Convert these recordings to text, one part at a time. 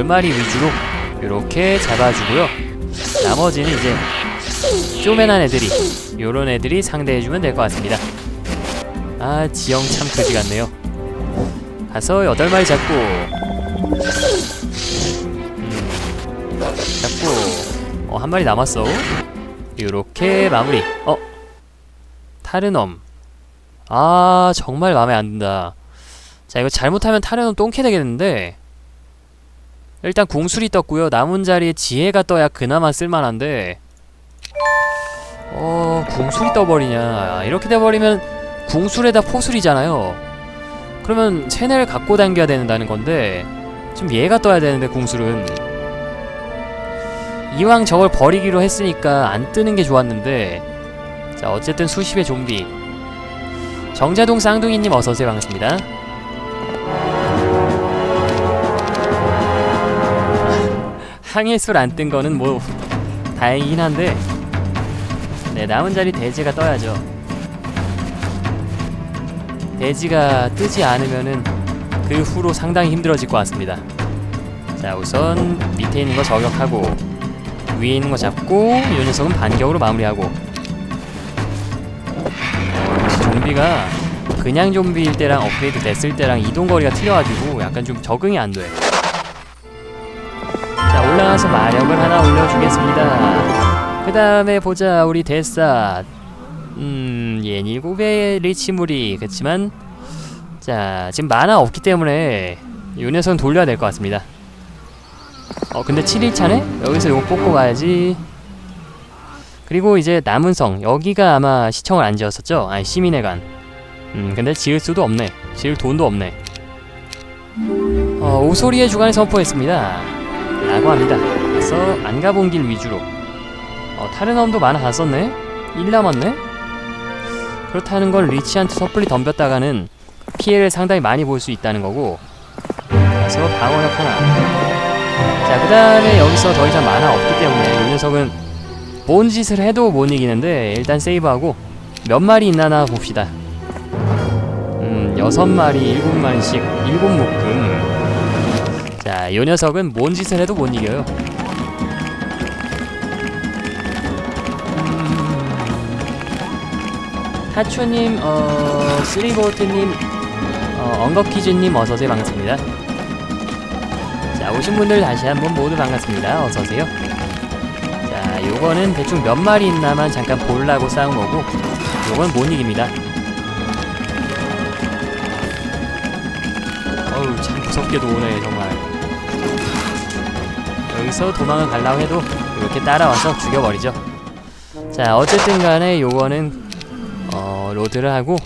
벌마리 위주로 이렇게 잡아주고요. 나머지는 이제 쪼맨한 애들이 요런 애들이 상대해주면 될 것 같습니다. 아 지형 참 그지 같네요. 가서 여덟 마리 잡고 음, 잡고 어 한 마리 남았어. 요렇게 마무리. 어 타르넘. 아 정말 마음에 안 든다. 자 이거 잘못하면 타르넘 똥캐 되겠는데 일단 궁술이 떴고요. 남은 자리에 지혜가 떠야 그나마 쓸만한데. 어 궁술이 떠버리냐. 이렇게 돼버리면 궁술에다 포술이잖아요. 그러면 체내를 갖고 당겨야 된다는 건데 지금 얘가 떠야 되는데 궁술은. 이왕 저걸 버리기로 했으니까 안 뜨는 게 좋았는데. 자 어쨌든 수십의 좀비. 정자동 쌍둥이님 어서오세요. 반갑습니다 항해술 안 뜬 거는 뭐 다행이긴 한데 네 남은 자리 대지가 떠야죠. 대지가 뜨지 않으면은 그 후로 상당히 힘들어질 것 같습니다. 자 우선 밑에 있는 거 저격하고 위에 있는 거 잡고 이 녀석은 반격으로 마무리하고. 어, 역시 좀비가 그냥 좀비일 때랑 업그레이드 됐을 때랑 이동거리가 틀려가지고 약간 좀 적응이 안돼 마력을 하나 올려주겠습니다 그 다음에 보자 우리 데사 음... 얜 일곱의 리치물이 그치만 자 지금 만화 없기 때문에 이 녀석은 돌려야 될 것 같습니다 어 근데 7일차네? 여기서 이거 뽑고 가야지 그리고 이제 남은 성 여기가 아마 시청을 안 지었었죠? 아니 시민의 관 음, 근데 지을 수도 없네. 지을 돈도 없네. 어, 오소리의 주간을 선포했습니다. 라고 합니다. 그래서 안 가본 길 위주로. 어, 타르넘도 다 썼네? 1 남았네? 그렇다는 건 리치한테 섣불리 덤볐다가는 피해를 상당히 많이 볼 수 있다는 거고. 그래서 방어력 하나. 자, 그 다음에 여기서 더 이상 만화 없기 때문에 이 녀석은 뭔 짓을 해도 못 이기는데 일단 세이브하고 몇 마리 있나나 봅시다. 음, 여섯 마리, 일곱 마리씩, 일곱 묶음. 자, 이 녀석은 뭔 짓을 해도 못 이겨요. 음. 하초님, 어, 쓰리보트님, 어, 엉거퀴즈님 어서오세요. 반갑습니다. 자, 오신 분들 다시 한번 모두 반갑습니다. 어서오세요. 자, 요거는 대충 몇 마리 있나만 잠깐 보려고 싸운 거고, 요건 못 이깁니다. 어우 참 무섭게도 오네 정말 여기서 도망을 가려고 해도 이렇게 따라와서 죽여버리죠. 자 어쨌든 간에 요거는 어 로드를 하고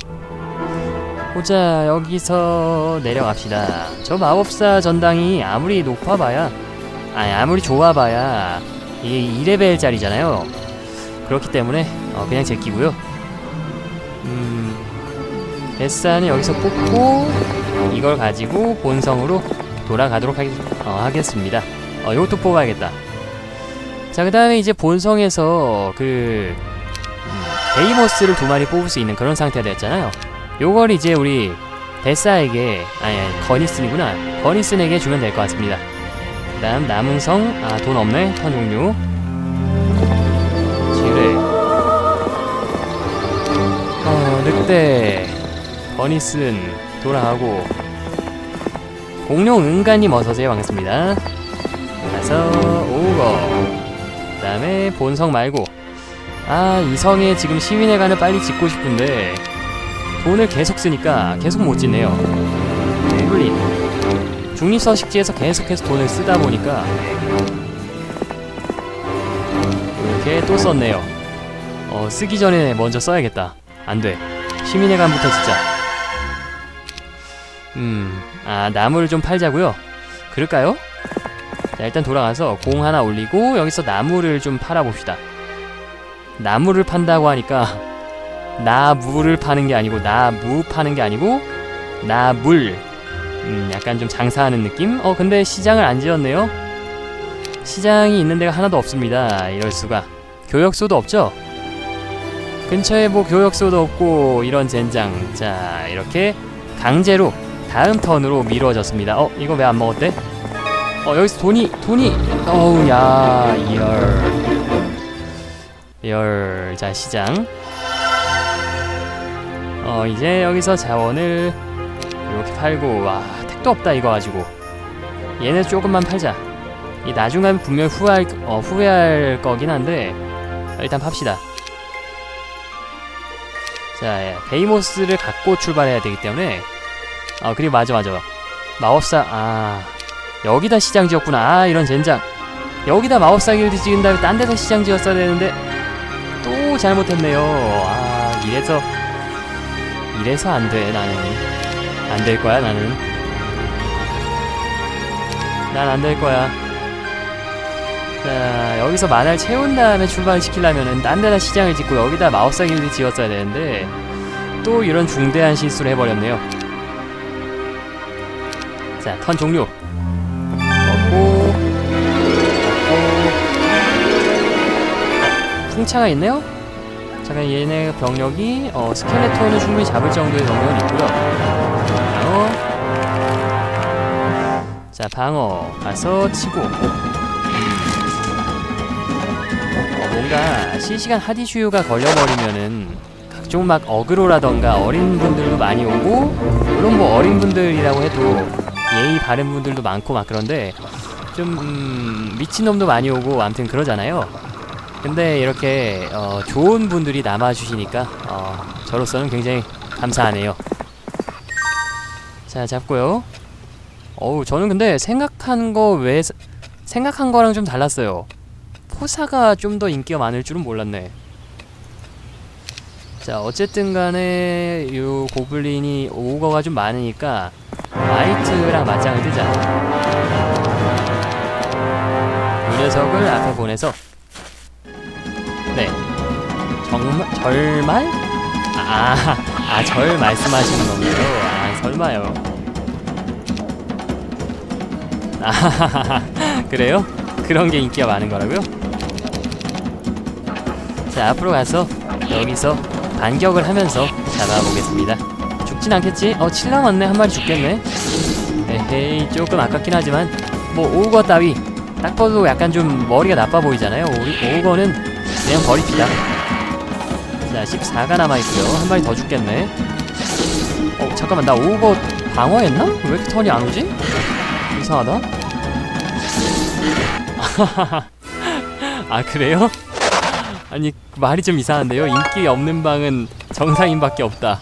보자 여기서 내려갑시다. 저 마법사 전당이 아무리 높아봐야 아니 아무리 좋아봐야 이게 2레벨짜리잖아요. 그렇기 때문에 어, 그냥 제끼고요. 음 데스는 여기서 뽑고 이걸 가지고 본성으로 돌아가도록 하겠, 어, 하겠습니다. 어, 이것도 뽑아야겠다. 자, 그 다음에 이제 본성에서 그 음, 데이모스를 두 마리 뽑을 수 있는 그런 상태가 됐잖아요. 요걸 이제 우리 데사에게 아니, 아니 거니슨이구나. 거니슨에게 주면 될 것 같습니다. 그 다음 남은 성, 아, 돈 없네. 턴 종류. 지뢰. 어, 늑대. 거니슨. 돌아가고 공룡 은가님 어서오세요 반갑습니다 가서 오거 그 다음에 본성 말고 아 이 성에 지금 시민회관을 빨리 짓고 싶은데 돈을 계속 쓰니까 계속 못 짓네요. 훌린 중립서식지에서 계속해서 돈을 쓰다 보니까 이렇게 또 썼네요. 어 쓰기 전에 먼저 써야겠다. 안돼. 시민회관부터 짓자. 음, 아, 나무를 좀 팔자고요. 그럴까요? 자, 일단 돌아가서 공 하나 올리고 여기서 나무를 좀 팔아봅시다. 나무를 판다고 하니까 나무를 파는 게 아니고 나무 파는 게 아니고 나물. 음, 약간 좀 장사하는 느낌? 어, 근데 시장을 안 지었네요. 시장이 있는 데가 하나도 없습니다. 이럴 수가. 교역소도 없죠? 근처에 뭐 교역소도 없고 이런 젠장. 자, 이렇게 강제로 다음 턴으로 미뤄졌습니다. 어, 이거 왜 안 먹었대? 어 여기서 돈이 돈이 어우 야 이열 열, 자 시장. 어 이제 여기서 자원을 이렇게 팔고 와 택도 없다 이거 가지고 얘네 조금만 팔자. 이 나중에 분명 후회할 어, 후회할 거긴 한데 일단 팝시다. 자 예, 베이모스를 갖고 출발해야 되기 때문에 아 그리고 맞아 맞아 마법사 아 여기다 시장 지었구나. 아 이런 젠장. 여기다 마법사 길드 지은 다음에 딴 데서 시장 지었어야 되는데 또 잘못했네요. 아 이래서 이래서 안 돼 나는. 안 될 거야 나는. 난 안 될 거야. 자 여기서 만화를 채운 다음에 출발시키려면은 딴 데다 시장을 짓고 여기다 마법사 길드 지었어야 되는데 또 이런 중대한 실수를 해버렸네요. 자 턴 종료 풍차가 있네요. 잠깐 얘네 병력이 어, 스켈레톤을 충분히 잡을 정도의 병력은 있고요. 방어 자 방어 가서 치고. 어, 뭔가 실시간 하디슈유가 걸려버리면은 각종 막 어그로라던가 어린 분들도 많이 오고 물론 뭐 어린 분들이라고 해도 예의 바른 분들도 많고 막 그런데 좀 음, 미친놈도 많이 오고 아무튼 그러잖아요 근데 이렇게 어, 좋은 분들이 남아주시니까 어, 저로서는 굉장히 감사하네요. 자 잡고요. 어우 저는 근데 생각한 거외 생각한 거랑 좀 달랐어요. 포사가 좀 더 인기가 많을 줄은 몰랐네. 자 어쨌든 간에 요 고블린이 오거가 좀 많으니까 화이트랑 맞짱을 뜨자. 이 녀석을 앞에 보내서 네 정말 절말? 아, 아, 절 말씀하시는 건가요? 아, 설마요. 아, 그래요? 그런 게 인기가 많은 거라고요? 자, 앞으로 가서 여기서 반격을 하면서 잡아보겠습니다. 죽진 않겠지? 어, 7 남았네. 한 마리 죽겠네. 에헤이, 조금 아깝긴 하지만 뭐 오우거 따위 딱 봐도 약간 좀 머리가 나빠 보이잖아요. 오우거는 그냥 버립시다. 자, 14가 남아있고요. 한 마리 더 죽겠네. 어, 잠깐만, 나 오버 방어했나? 왜 이렇게 턴이 안 오지? 이상하다. 아, 그래요? 아니, 말이 좀 이상한데요? 인기 없는 방은 정상인밖에 없다.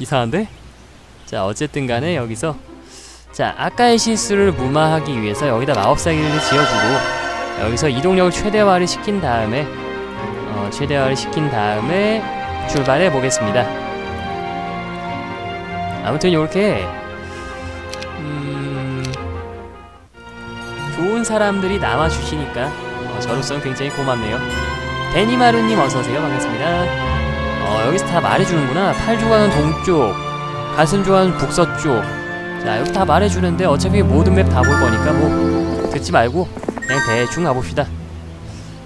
이상한데? 자, 어쨌든 간에 여기서 자, 아까의 실수를 무마하기 위해서 여기다 마법사기를 지어주고 여기서 이동력을 최대화를 시킨 다음에 어, 최대화를 시킨 다음에 출발해 보겠습니다. 아무튼 이렇게 음, 좋은 사람들이 남아 주시니까 어, 저로서는 굉장히 고맙네요. 데니마루님 어서 오세요. 반갑습니다. 어, 여기서 다 말해주는구나. 팔 좋아하는 동쪽, 가슴 좋아하는 북서쪽. 자 여기 다 말해주는데 어차피 모든 맵 다 볼 거니까 뭐 듣지 말고 그냥 대충 가봅시다.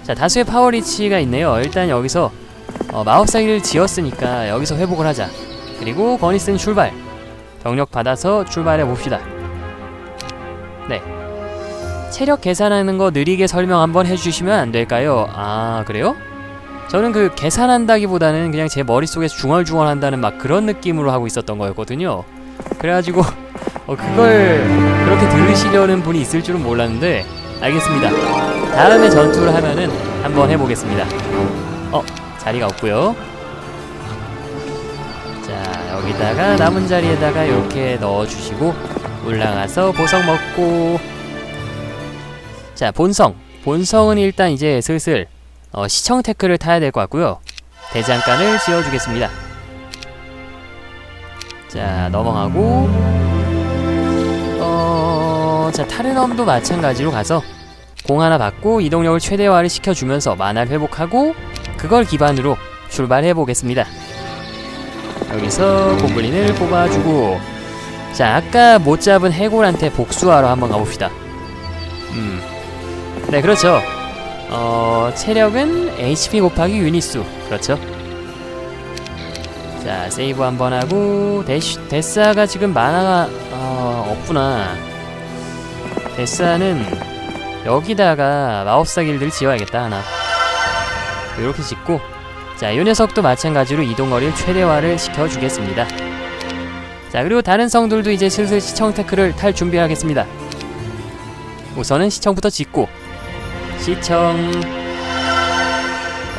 자 다수의 파워리치가 있네요. 일단 여기서 어, 마법사기를 지었으니까 여기서 회복을 하자. 그리고 거니스는 출발. 병력 받아서 출발해 봅시다. 네. 체력 계산하는 거 느리게 설명 한번 해주시면 안 될까요? 아 그래요? 저는 그 계산한다기보다는 그냥 제 머릿속에서 중얼중얼 한다는 막 그런 느낌으로 하고 있었던 거였거든요. 그래가지고 어, 그걸 그렇게 들으시려는 분이 있을 줄은 몰랐는데 알겠습니다 다음에 전투를 하면은 한번 해보겠습니다. 어, 자리가 없고요. 자, 여기다가 남은 자리에다가 이렇게 넣어주시고 올라가서 보석 먹고 자, 본성. 본성은 일단 이제 슬슬 어, 시청 태클을 타야 될 것 같고요. 대장간을 지어주겠습니다. 자, 넘어가고 어, 자, 타르넘도 마찬가지로 가서 공 하나 받고 이동력을 최대화를 시켜주면서 만화를 회복하고 그걸 기반으로 출발해 보겠습니다. 여기서 고블린을 뽑아주고 자 아까 못 잡은 해골한테 복수하러 한번 가봅시다. 음, 네 그렇죠. 어 체력은 HP 곱하기 유닛수 그렇죠. 자 세이브 한번 하고 데시, 데스아가 지금 만화가 어, 없구나. 데스아는 여기다가 마법사 길드를 지어야겠다 하나 이렇게 짓고 자, 이 녀석도 마찬가지로 이동거리를 최대화를 시켜주겠습니다. 자, 그리고 다른 성들도 이제 슬슬 시청 테크를 탈 준비하겠습니다. 우선은 시청부터 짓고 시청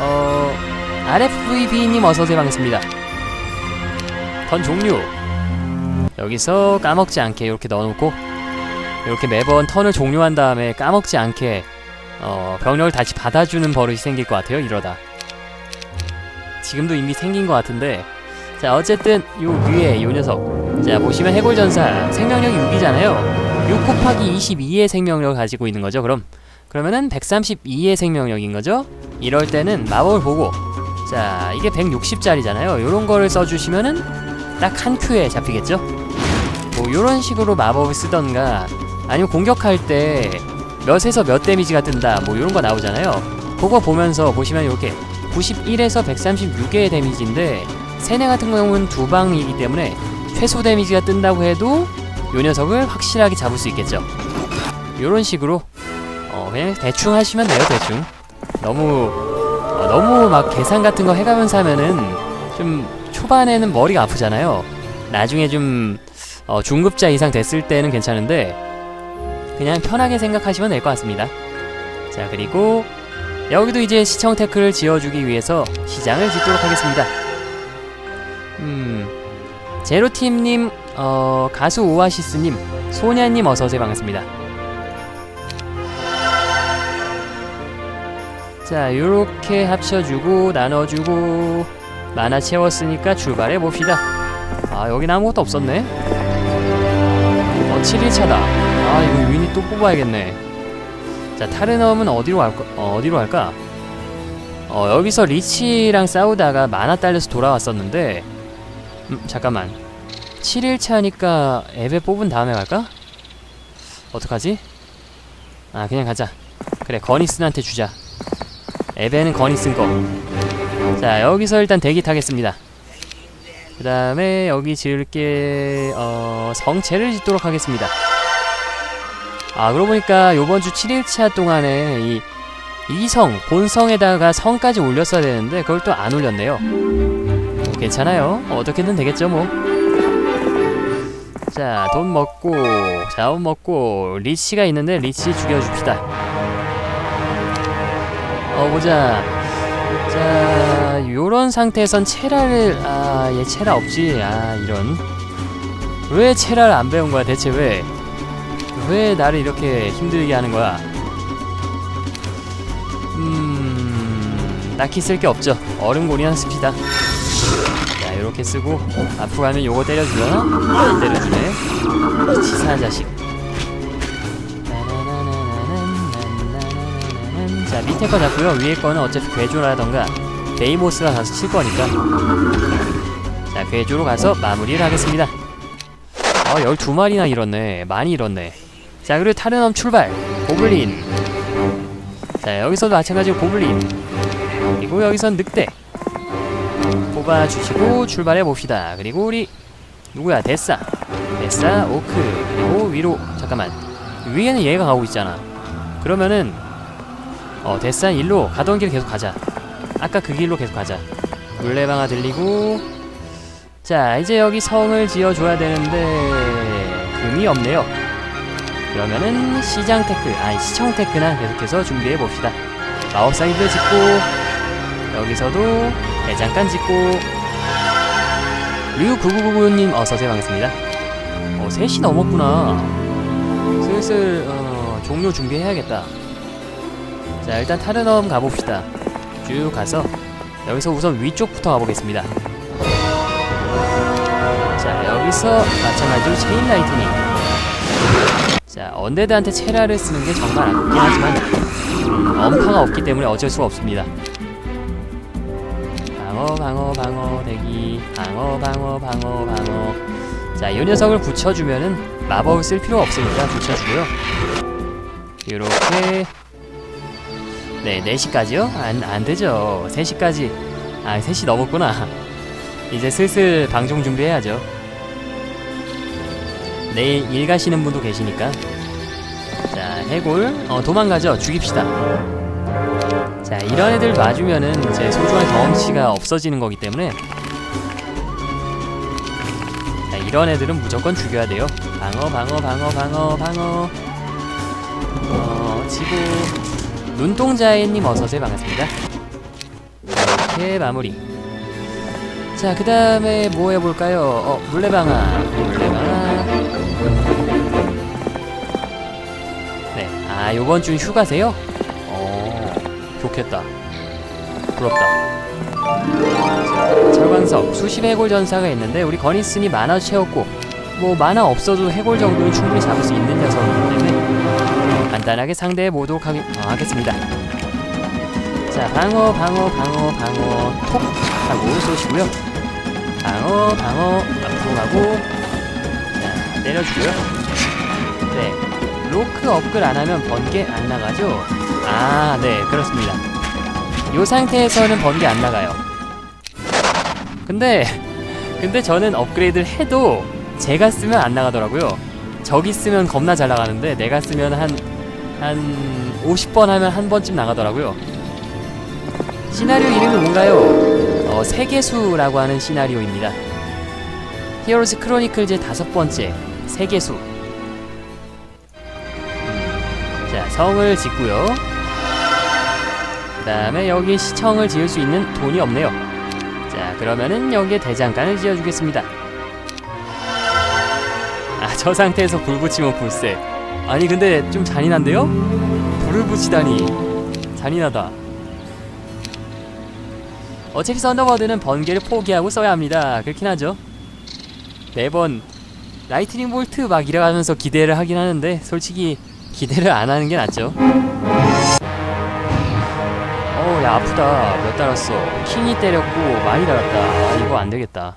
어 RFVB님 어서오세요 반갑습니다. 턴 종료 여기서 까먹지 않게 이렇게 넣어놓고 이렇게 매번 턴을 종료한 다음에 까먹지 않게 어, 병력을 다시 받아주는 버릇이 생길 것 같아요 이러다. 지금도 이미 생긴 것 같은데 자 어쨌든 요 위에 요 녀석. 자 보시면 해골전사 생명력이 6이잖아요. 6 곱하기 22의 생명력을 가지고 있는 거죠 그럼? 그러면은 132의 생명력인 거죠? 이럴 때는 마법을 보고 자 이게 160짜리잖아요. 요런 거를 써주시면은 딱 한 큐에 잡히겠죠? 뭐 요런 식으로 마법을 쓰던가 아니면 공격할 때 몇에서 몇 데미지가 뜬다 뭐 요런 거 나오잖아요. 그거 보면서 보시면 이렇게 91에서 136의 데미지인데 세네 같은 경우는 두 방이기 때문에 최소 데미지가 뜬다고 해도 요 녀석을 확실하게 잡을 수 있겠죠. 요런 식으로 어 그냥 대충 하시면 돼요 대충. 너무 어, 너무 막 계산 같은 거 해가면서 하면은 좀 초반에는 머리가 아프잖아요. 나중에 좀 어, 중급자 이상 됐을 때는 괜찮은데 그냥 편하게 생각하시면 될 것 같습니다 자 그리고 여기도 이제 시청 태클을 지어주기 위해서 시장을 짓도록 하겠습니다. 음, 제로팀님, 어, 가수 오아시스님, 소냐님 어서오세요 반갑습니다. 자, 요렇게 합쳐주고 나눠주고 만화 채웠으니까 출발해 봅시다. 아, 여긴 아무것도 없었네. 어, 7일차다. 아, 이거 유닛 또 뽑아야겠네. 자 타르넘은 어디로 갈까? 어, 어디로 갈까? 어 여기서 리치랑 싸우다가 만화 딸려서 돌아왔었는데 음 잠깐만 7일차니까 앱에 뽑은 다음에 갈까? 어떡하지? 아 그냥 가자 그래 거니슨한테 주자 앱에는 거니슨 거자 여기서 일단 대기 타겠습니다 그 다음에 여기 지을게 어 성체를 짓도록 하겠습니다 아 그러고 보니까 요번 주 7일차 동안에 이 이성 본성에다가 성까지 올렸어야 되는데 그걸 또 안 올렸네요. 뭐 괜찮아요. 어떻게든 되겠죠 뭐 자 돈 먹고 자원 먹고 리치가 있는데 리치 죽여줍시다. 어 보자. 자 요런 상태에선 체라를 아 얘 체라 없지? 아 이런. 왜 체라를 안 배운 거야 대체 왜 왜 나를 이렇게 힘들게 하는 거야? 음, 딱히 쓸 게 없죠. 얼음골이나 씁시다. 자, 이렇게 쓰고 앞으로 가면 요거 때려주려나? 안 때려주네. 치사한 자식. 자, 밑에 거 잡고요. 위에 거는 어차피 괴조라던가 데이모스가 가서 칠 거니까. 자, 괴조로 가서 마무리를 하겠습니다. 어, 12마리나 잃었네. 많이 잃었네. 자 그리고 타르넘 출발. 고블린. 자 여기서도 마찬가지로 고블린. 그리고 여기선 늑대. 뽑아주시고 출발해 봅시다. 그리고 우리 누구야? 데싸. 데싸 오크. 그리고 위로. 잠깐만. 위에는 얘가 가고 있잖아. 그러면은 어 데싸 일로 가던 길 계속 가자. 아까 그 길로 계속 가자. 물레방아 들리고. 자 이제 여기 성을 지어줘야 되는데 금이 없네요 그러면은 시장 테크, 아니 시청 테크나 계속해서 준비해 봅시다. 마법 사이드 짓고 여기서도 대장간 짓고 류9999님 어서오세요 반갑습니다. 어 3시 넘었구나. 슬슬 어, 종료 준비해야겠다. 자 일단 타르넘 가봅시다. 쭉 가서 여기서 우선 위쪽부터 가보겠습니다. 자 여기서 마찬가지로 체인 라이트닝 자, 언데드한테 체라를 쓰는 게 정말 아깝긴 하지만 음, 엄파가 없기 때문에 어쩔 수가 없습니다. 방어, 방어, 방어, 대기, 방어, 방어, 방어, 방어. 자, 이 녀석을 붙여주면은 마법을 쓸 필요가 없으니까 붙여주고요. 이렇게 네, 4시까지요? 안, 안 되죠. 3시까지. 아, 3시 넘었구나. 이제 슬슬 방송 준비해야죠. 내일 일 가시는 분도 계시니까. 해골 어, 도망가죠. 죽입시다. 자 이런 애들 놔주면은 제 소중한 경험치가 없어지는 거기 때문에. 자 이런 애들은 무조건 죽여야 돼요. 방어 방어 방어 방어 방어. 어 지구. 눈동자애님 어서오세요. 반갑습니다. 이렇게 마무리. 자 그 다음에 뭐 해볼까요? 어 물레방아. 물레 아 요번 주 휴가세요? 어 좋겠다. 부럽다. 자, 철광석 수십 해골 전사가 있는데 우리 건이슨이 만화 채웠고 뭐 만화 없어도 해골 정도는 충분히 잡을 수 있는 녀석이기 때문에 간단하게 상대해 보도록 하겠, 어, 하겠습니다. 자 방어 방어 방어 방어 톡! 하고 쏘시고요. 방어 방어 앞으로 가고 자 때려주고요. 네 로크 업글 안 하면 번개 안 나가죠? 아 네 그렇습니다. 요 상태에서는 번개 안 나가요. 근데 근데 저는 업그레이드를 해도 제가 쓰면 안 나가더라고요. 적이 쓰면 겁나 잘 나가는데 내가 쓰면 한 한 50번 하면 한 번쯤 나가더라고요. 시나리오 이름이 뭔가요? 어, 세계수라고 하는 시나리오입니다. 히어로즈 크로니클즈 다섯 번째 세계수 성을 짓고요. 그 다음에 여기 시청을 지을 수 있는 돈이 없네요. 자 그러면은 여기에 대장간을 지어주겠습니다. 아 저 상태에서 불 붙이면 불새. 아니 근데 좀 잔인한데요? 불을 붙이다니. 잔인하다. 어차피 썬더버드는 번개를 포기하고 써야 합니다. 그렇긴 하죠. 매번 라이트닝 볼트 막 이래가면서 기대를 하긴 하는데 솔직히 기대를 안 하는 게 낫죠. 어우 야 아프다. 몇 달았어. 킹이 때렸고 많이 달았다. 아, 이거 안 되겠다.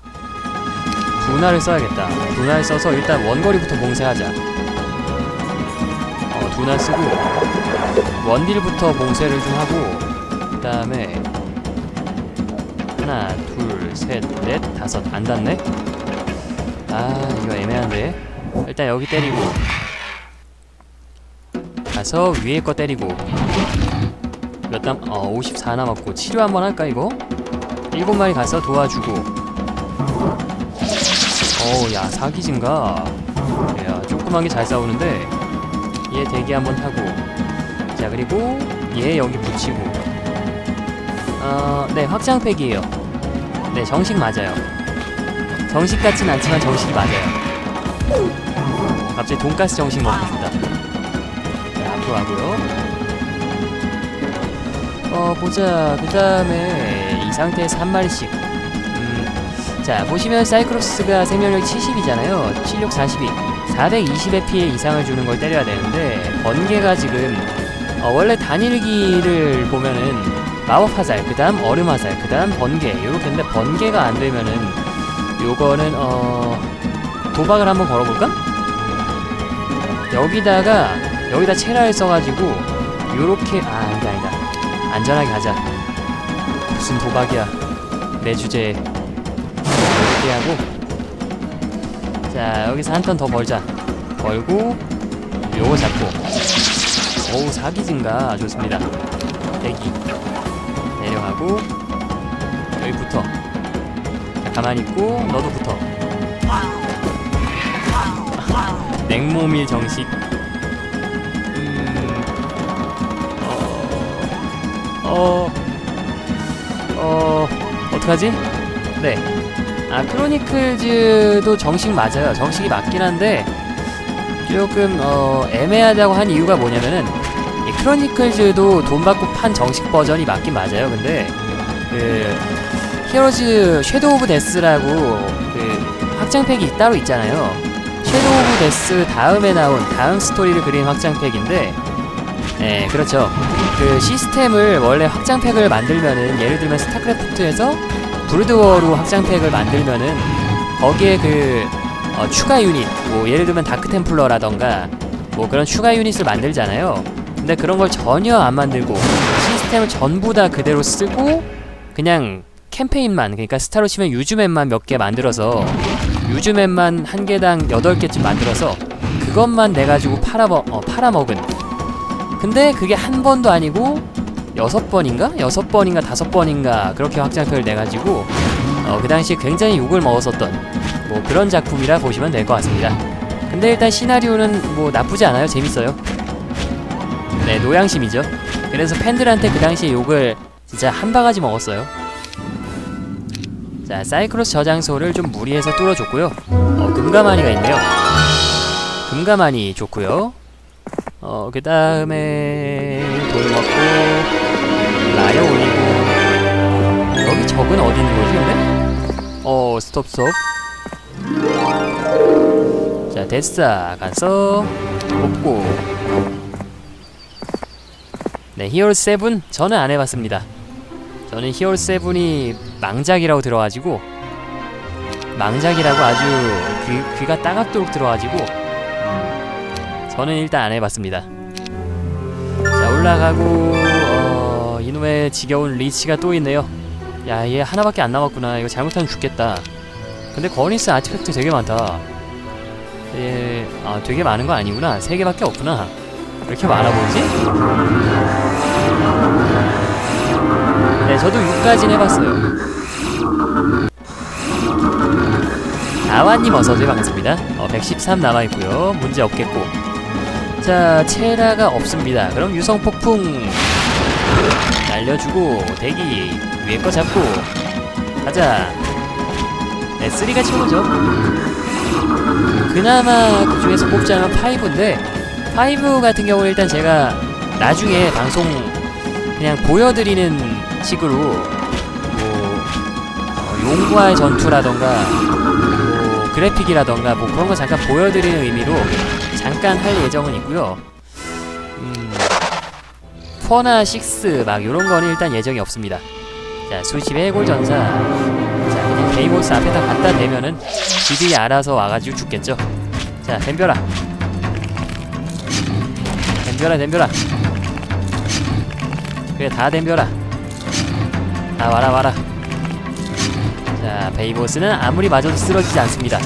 분할을 써야겠다. 분할 써서 일단 원거리부터 봉쇄하자. 어 분할 쓰고 원딜부터 봉쇄를 좀 하고 그 다음에 하나 둘셋넷 다섯. 안 닿네? 아 이거 애매한데. 일단 여기 때리고 가서 위에 거 때리고 몇 남, 어, 54 남았고, 치료 한번 할까, 이거? 일곱 마리 가서 도와주고. 어우, 야, 사기진가. 야, 조그만 게 잘 싸우는데, 얘 대기 한번 타고. 자, 그리고, 얘 여기 붙이고. 어, 네, 확장팩이에요. 네, 정식 맞아요. 정식 같진 않지만 정식이 맞아요. 갑자기 돈가스 정식 먹고 싶다. 가고요. 어 보자 그 다음에 이 상태에서 한 마리씩 음, 자 보시면 사이크로스가 생명력 70이잖아요 76 42 420의 피해 이상을 주는 걸 때려야 되는데 번개가 지금 어, 원래 단일기를 보면은 마법 화살 그 다음 얼음 화살 그 다음 번개 요렇게인데 번개가 안 되면은 요거는 어 도박을 한번 걸어볼까? 여기다가 여기다 체라를 써가지고 요렇게 아 아니다 아니다 안전하게 가자. 무슨 도박이야. 내 주제에. 이렇게 하고. 자, 여기서 한 턴 더 벌자. 벌고, 요거 잡고. 오우, 사기진가. 좋습니다. 대기. 내려가고, 여기 붙어. 자, 가만히 있고, 너도 붙어. 냉모밀 정식. 어, 어, 어떡하지? 네. 아, 크로니클즈도 정식 맞아요. 정식이 맞긴 한데, 조금, 어, 애매하다고 한 이유가 뭐냐면은, 이 크로니클즈도 돈 받고 판 정식 버전이 맞긴 맞아요. 근데, 그, 히어로즈 섀도우 오브 데스라고, 그, 확장팩이 따로 있잖아요. 섀도우 오브 데스 다음에 나온 다음 스토리를 그린 확장팩인데, 네, 그렇죠. 그 시스템을 원래 확장팩을 만들면은 예를 들면 스타크래프트에서 브루드워로 확장팩을 만들면은 거기에 그 어, 추가 유닛 뭐 예를 들면 다크 템플러라던가 뭐 그런 추가 유닛을 만들잖아요. 근데 그런 걸 전혀 안 만들고 시스템을 전부 다 그대로 쓰고 그냥 캠페인만 그러니까 스타로 치면 유즈맵만 몇 개 만들어서 유즈맵만 한 개당 8개쯤 만들어서 그것만 내 가지고 팔아먹 어, 팔아먹은 근데 그게 한 번도 아니고 여섯 번인가? 여섯 번인가 다섯 번인가 그렇게 확장표를 내가지고 어, 그 당시에 굉장히 욕을 먹었었던 뭐 그런 작품이라 보시면 될 것 같습니다. 근데 일단 시나리오는 뭐 나쁘지 않아요. 재밌어요. 네, 노양심이죠. 그래서 팬들한테 그 당시에 욕을 진짜 한 바가지 먹었어요. 자, 사이클로스 저장소를 좀 무리해서 뚫어줬고요. 어, 금가마니가 있네요. 금가마니 좋고요. 어, 그 다음에 돈 먹고 라이어 올리고 여기 적은 어디 있는 거지 근데? 어, 스톱 스톱. 자, 됐어. 가서 뽑고. 네, 히어로 7 저는 안 해봤습니다. 저는 히어로 7이 망작이라고 들어가지고 망작이라고 아주 귀, 귀가 따갑도록 들어가지고 저는 일단 안 해봤습니다. 자 올라가고 어, 이놈의 지겨운 리치가 또 있네요. 야 얘 하나밖에 안 남았구나. 이거 잘못하면 죽겠다. 근데 거니스 아티팩트 되게 많다. 얘, 아 되게 많은 거 아니구나. 세 개밖에 없구나. 왜 이렇게 많아 보이지? 네, 저도 6까지는 해봤어요. 다와님 어서오세요. 반갑습니다. 어, 113 남아있고요. 문제 없겠고. 자, 체라가 없습니다. 그럼 유성 폭풍 날려주고 대기 위에 거 잡고 가자. 네, 3가 최고죠. 그나마 그 중에서 뽑자면 5인데 5 같은 경우는 일단 제가 나중에 방송 그냥 보여드리는 식으로 뭐 어, 용과의 전투라던가 뭐 그래픽이라던가 뭐 그런 거 잠깐 보여드리는 의미로 잠깐 할 예정은 있고요. 음, 4나 6, 막 요런 거는 일단 예정이 없습니다. 자, 수십의 해골전사. 자, 그냥 데이모스 앞에다 갖다 대면은 지들이 알아서 와가지고 죽겠죠. 자, 덤벼라. 덤벼라, 덤벼라. 그래, 다 덤벼라. 다 와라, 와라. 자, 베이보스는 아무리 맞아도 쓰러지지 않습니다.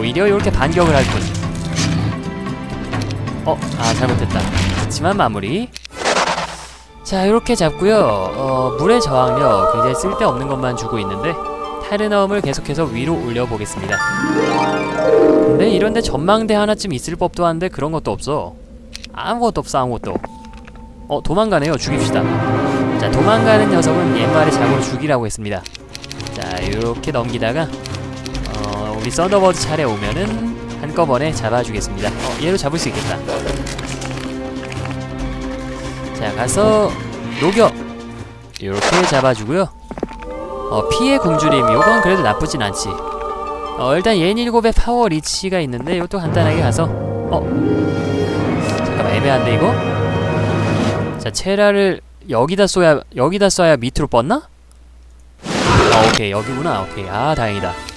오히려 이렇게 반격을 할 뿐. 어, 아, 잘못했다. 그렇지만 마무리. 자, 이렇게 잡고요. 어, 물의 저항력 굉장히 쓸데없는 것만 주고 있는데 타르넘을 계속해서 위로 올려보겠습니다. 근데 이런데 전망대 하나쯤 있을 법도 한데 그런 것도 없어. 아무것도 없어, 아무것도. 어, 도망가네요. 죽입시다. 자, 도망가는 녀석은 옛말에 자고로 죽이라고 했습니다. 자, 이렇게 넘기다가 어, 우리 썬더버드 차례 오면은 한꺼번에 잡아주겠습니다. 어, 얘로 잡을 수 있겠다. 자, 가서 녹여. 이렇게 잡아주고요. 어, 피해 굶주림. 요건 그래도 나쁘진 않지. 어, 일단 옌7의 파워 리치가 있는데 이것도 간단하게 가서 어? 잠깐만 애매한데 이거? 자, 체라를 여기다 쏘야 여기다 쏴야 밑으로 뻗나? 아, 오케이. 여기구나. 오케이. 아, 다행이다.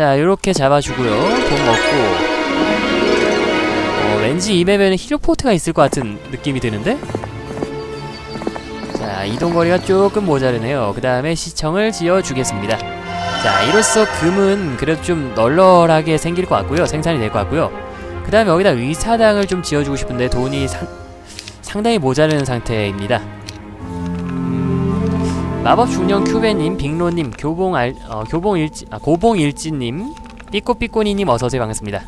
자, 요렇게 잡아주고요. 돈 먹고 어, 왠지 이 맵에는 히로포트가 있을 것 같은 느낌이 드는데? 자, 이동거리가 조금 모자르네요. 그 다음에 시청을 지어주겠습니다. 자, 이로써 금은 그래도 좀 널널하게 생길 것 같고요. 생산이 될 것 같고요. 그 다음에 여기다 의사당을 좀 지어주고 싶은데 돈이 상, 상당히 모자르는 상태입니다. 음, 마법 중년 큐베님, 빅로님, 교봉 알, 어, 교봉 일지, 아, 고봉 일지님, 삐꼬삐꼬니님 어서오세요 반갑습니다.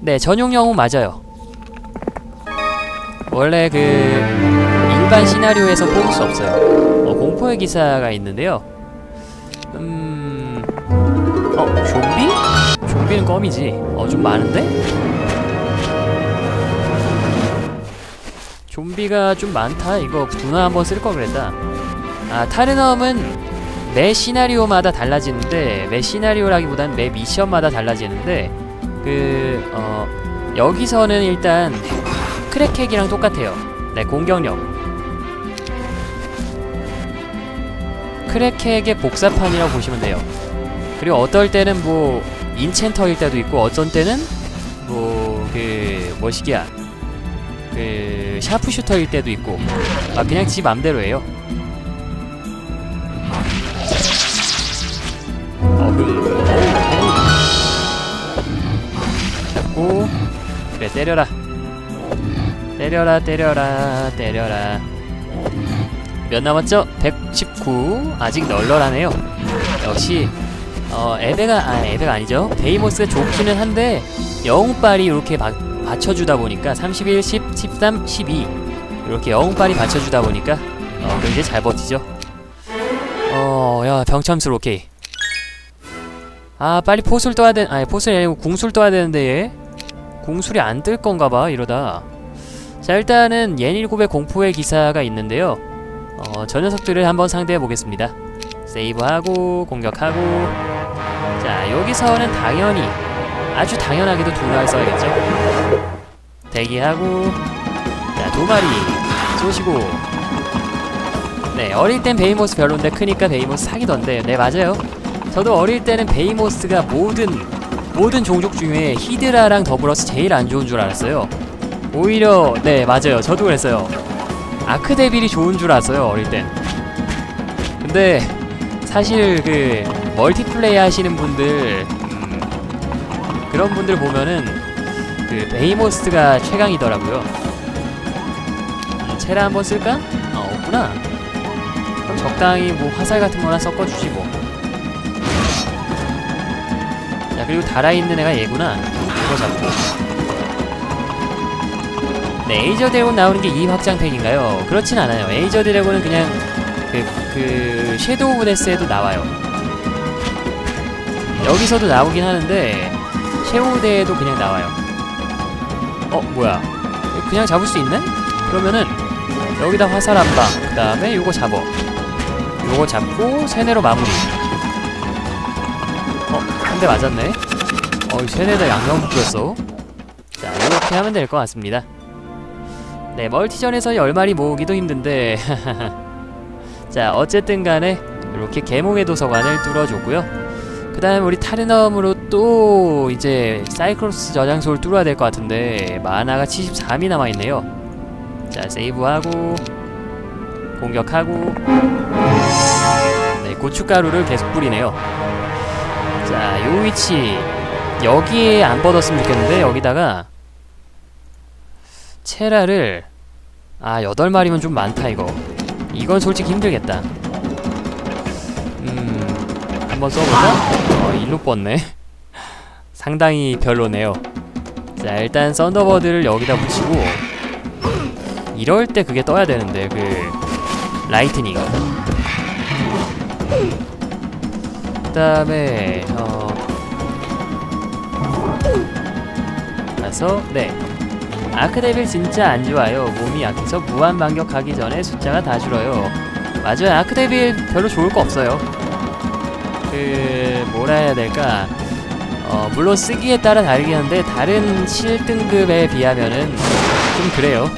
네, 전용 영웅 맞아요. 원래 그 일반 시나리오에서 뽑을 수 없어요. 어, 공포의 기사가 있는데요. 음, 어, 좀비? 좀비는 껌이지. 어, 좀 많은데? 좀비가 좀 많다. 이거 두나 한번 쓸 걸 그랬다. 아, 타르넘은 매 시나리오마다 달라지는데 매 시나리오라기보단 매 미션마다 달라지는데 그 어, 여기서는 일단 크랙핵이랑 똑같아요. 네, 공격력. 크랙핵의 복사판이라고 보시면 돼요. 그리고 어떨 때는 뭐 인챈터일 때도 있고 어떤 때는 뭐 그 뭐시기야 그 샤프슈터일 때도 있고. 아 그냥 지 맘대로예요. 어그 잡고 그래 때려라. 때려라 때려라 때려라. 몇 남았죠? 119 아직 널널하네요. 역시 어 에베가 아 에베가 아니죠? 베이모스가 좋기는 한데 영웅빨이 이렇게 바, 받쳐주다 보니까 31, 10, 13, 12 이렇게 영웅빨이 받쳐주다 보니까 어 굉장히 잘 버티죠. 어 야 병참술 오케이. 아 빨리 포술 떠야 돼 아니 포술이 아니고 궁술 떠야 되는데 얘? 궁술이 안 뜰 건가 봐 이러다. 자 일단은 옌일곱의 공포의 기사가 있는데요. 어, 저 녀석들을 한번 상대해 보겠습니다. 세이브하고 공격하고. 자 여기서는 당연히 아주 당연하게도 두말 써야겠죠 대기하고 자 두 마리 쏘시고. 네 어릴 땐 베이모스 별론데 크니까 베이모스 사기던데. 네 맞아요. 저도 어릴 때는 베이모스가 모든 모든 종족 중에 히드라랑 더불어서 제일 안 좋은 줄 알았어요. 오히려 네 맞아요. 저도 그랬어요. 아크데빌이 좋은 줄 알았어요 어릴 땐. 근데 사실 그 멀티플레이 하시는 분들 음, 그런 분들 보면은 그 베이모스가 최강이더라고요. 음, 체라 한번 쓸까? 아 없구나. 그럼 적당히 뭐 화살 같은 거나 섞어주지 뭐자 그리고 달아있는 애가 얘구나. 이거 잡고. 네 에이저 드래곤 나오는 게 이 확장팩인가요? 그렇진 않아요. 에이저 드래곤은 그냥 그, 그 섀도우 오브 데스에도 나와요. 여기서도 나오긴 하는데 섀도우데에도 그냥 나와요 어 뭐야? 그냥 잡을 수 있네? 그러면은 여기다 화살 한 방 그 다음에 요거 잡어. 요거 잡고 세네로 마무리. 어? 한 대 맞았네. 어 세네다 양념 뿌렸어. 자 이렇게 하면 될 것 같습니다. 네 멀티전에서 10마리 모으기도 힘든데. 자 어쨌든 간에 이렇게 계몽의 도서관을 뚫어줬고요 그 다음에 우리 타르넘으로 또 이제 사이클로스 저장소를 뚫어야 될 것 같은데 마나가 73이 남아있네요. 자 세이브하고 공격하고 네 고춧가루를 계속 뿌리네요. 자 요 위치 여기에 안 뻗었으면 좋겠는데 여기다가 체라를 아 여덟 마리면 좀 많다 이거. 이건 솔직히 힘들겠다. 음 한번 써보자 어 일로 뻗네 상당히 별로네요 자 일단 썬더버드를 여기다 붙이고 이럴 때 그게 떠야 되는데 그 라이트닝 그 다음에 어 가서 네 아크데빌 진짜 안 좋아요. 몸이 약해서 무한 반격하기 전에 숫자가 다 줄어요. 맞아요. 아크데빌 별로 좋을 거 없어요. 그 뭐라 해야 될까? 어 물론 쓰기에 따라 다르긴 한데 다른 7등급에 비하면은 좀 그래요.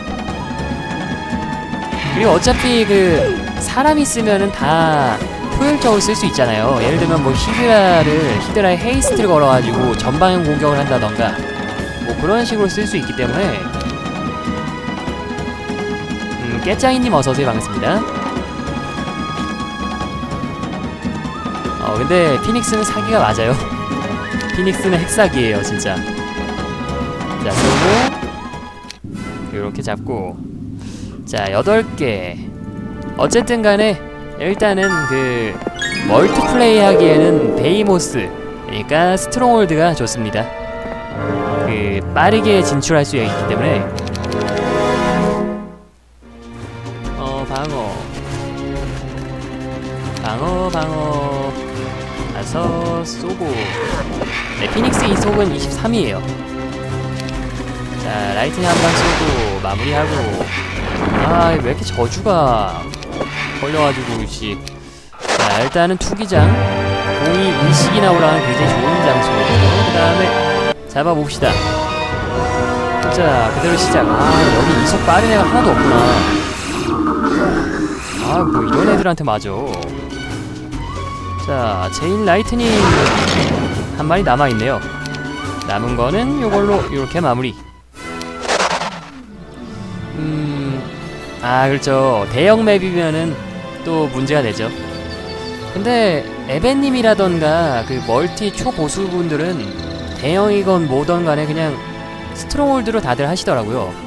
그리고 어차피 그 사람이 쓰면은 다 효율적으로 쓸 수 있잖아요. 예를 들면 뭐 히드라를 히드라에 헤이스트를 걸어가지고 전방형 공격을 한다던가 뭐 그런 식으로 쓸 수 있기 때문에 음, 깨짱이님 어서오세요 반갑습니다 어 근데 피닉스는 사기가 맞아요. 피닉스는 핵사기예요 진짜. 자 쏘고 이렇게 잡고. 자 8개. 어쨌든 간에 일단은 그 멀티플레이 하기에는 베이모스 그러니까 스트롱홀드가 좋습니다. 그 빠르게 진출할 수 있기 때문에. 어 방어 방어 방어. 가서 쏘고. 네 피닉스 이속은 23이에요. 자 라이트닝 한 방 쏘고 마무리하고. 아 왜 이렇게 저주가 걸려가지고 씨. 자 일단은 투기장. 공이 일식이나 올라가는 굉장히 좋은 장소고요 그 다음에 잡아봅시다. 자 그대로 시작. 아 여기 이속 빠른 애가 하나도 없구나. 아 뭐 이런 애들한테 맞아 자 제인 라이트닝 한 마리 남아있네요. 남은 거는 요걸로 이렇게 마무리. 음 아 그렇죠. 대형 맵이면은 또 문제가 되죠. 근데 에벤님이라던가 그 멀티 초보수분들은 대형이건 뭐던 간에 그냥 스트롱홀드로 다들 하시더라고요